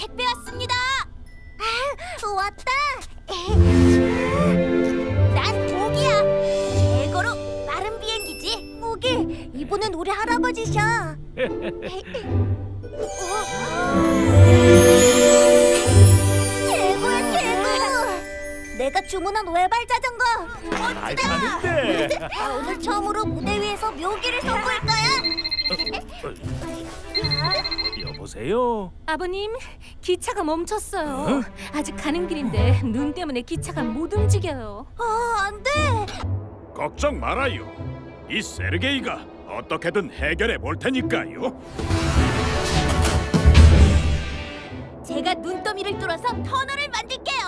택배 왔습니다. 아, 왔다. 난 모기야. 최고로 빠른 비행기지. 모기, 이분은 우리 할아버지셔. 대구야 대구. 내가 주문한 외발 자전거. 멋지다. 아, 오늘 처음으로 무대 위에서 묘기를 선보일 거야. 어, 어, 보세요. 아버님, 기차가 멈췄어요. 아직 가는 길인데 눈 때문에 기차가 못 움직여요. 아, 안 돼. 걱정 말아요. 이 세르게이가 어떻게든 해결해 볼 테니까요. 제가 눈더미를 뚫어서 터널을 만들게요.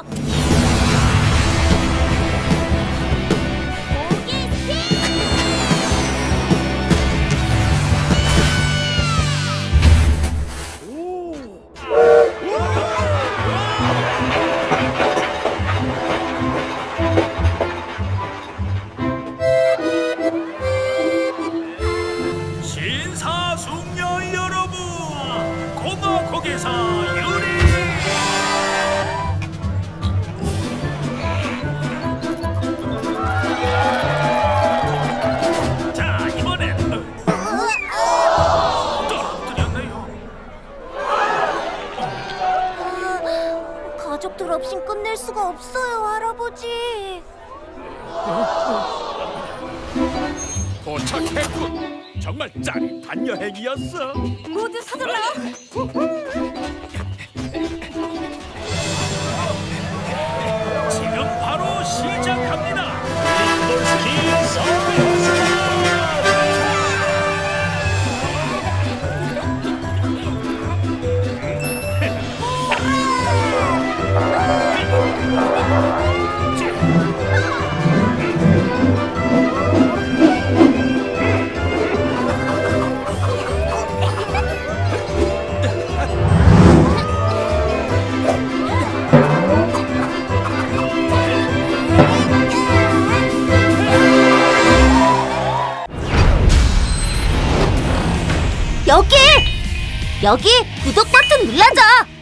고개사 유리. 자 이번엔 떨어뜨렸네요. 가족들 없인 끝낼 수가 없어요, 할아버지. 도착했군. 정말 짜릿한 여행이었어. 모두 서둘러. 여기! 여기 구독 버튼 눌러줘!